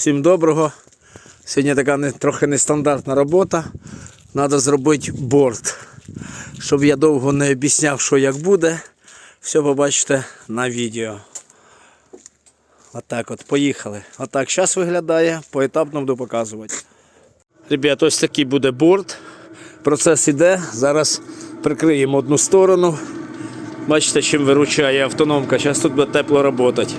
Всім доброго. Сьогодні така не, трохи нестандартна робота. Треба зробити борт. Щоб я довго не об'ясняв, що як буде, все побачите на відео. Отак от, поїхали. Отак зараз виглядає, поетапно буду показувати. Ребят, ось такий буде борт. Процес іде. Зараз прикриємо одну сторону. Бачите, чим виручає автономка. Зараз тут буде тепло працювати.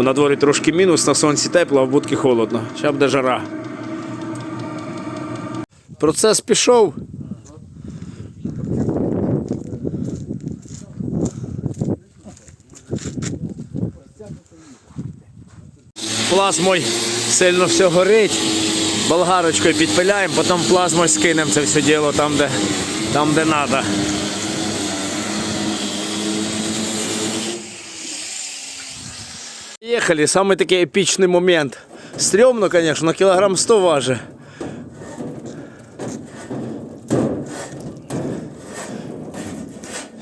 Бо на дворі трошки мінус, на сонці тепло, а в будці холодно. Зараз буде жара. Процес пішов. Плазмой сильно все горить. Болгарочкою підпиляємо, потім плазмою скинемо це все діло там, де, там, де треба. Ехали, самый такий епічний момент. Стрёмно, конечно, но килограмм 100 важить.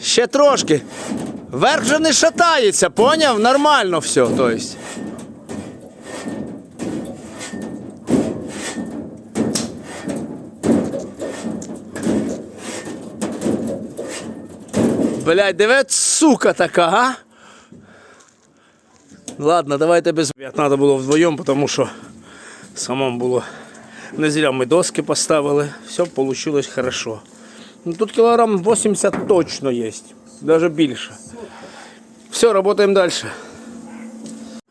Ще трошки. Верх же не шатається, поняв? Нормально все. То есть. Блядь, диви, сука така, а? Ладно, давайте без Треба було вдвоєм, тому що самому було. Не зря ми доски поставили, все вийшло хорошо. Ну, тут кілограм 80 точно є, навіть більше. Все, працюємо далі.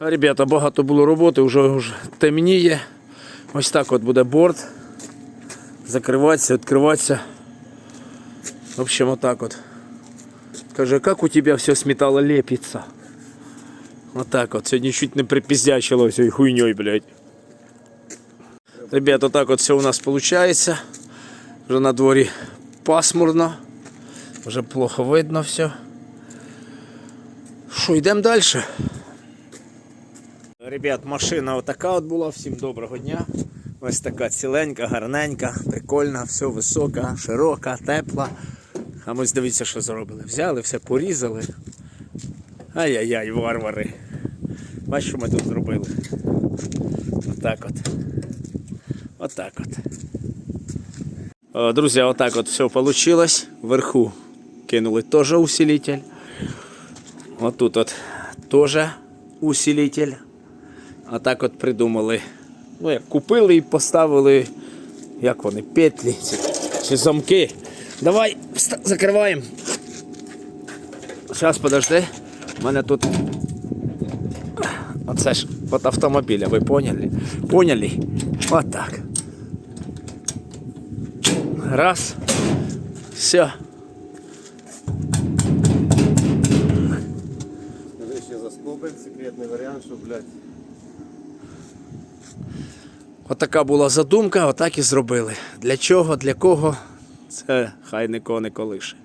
Ребята, багато було роботи, вже, вже темніє. Ось так от буде борт. Закриватися, відкриватися. В общем, отак от. Каже, як у тебе все з металла лепиться? Вот так вот. Сегодня чуть не припиздячило всей хуйней, блядь. Ребят, вот так вот все у нас получается. Уже на дворе пасмурно. Уже плохо видно все. Що, йдемо далі? Ребят, машина отака от була. Всім доброго дня. Ось така ціленька, гарненька, прикольна, все висока, широка, тепла. А ось дивіться, що зробили. Взяли, все порізали. Ай-яй-яй, варвари. Бачиш, що ми тут зробили? Отак от. Отак от. О, друзі, отак от все вийшло. Вверху кинули теж усилитель. Отут от теж усилитель. Отак от придумали. Ну, як купили і поставили, як вони, петлі чи замки. Давай закриваємо. Зараз подожди. У мене тут. Оце ж от автомобіля, ви поняли? Поняли? От так. Раз. Все. Скажи ще за секретний варіант, що, блядь, Отака була задумка, отак і зробили. Для чого, для кого? Це хай нікого не колише.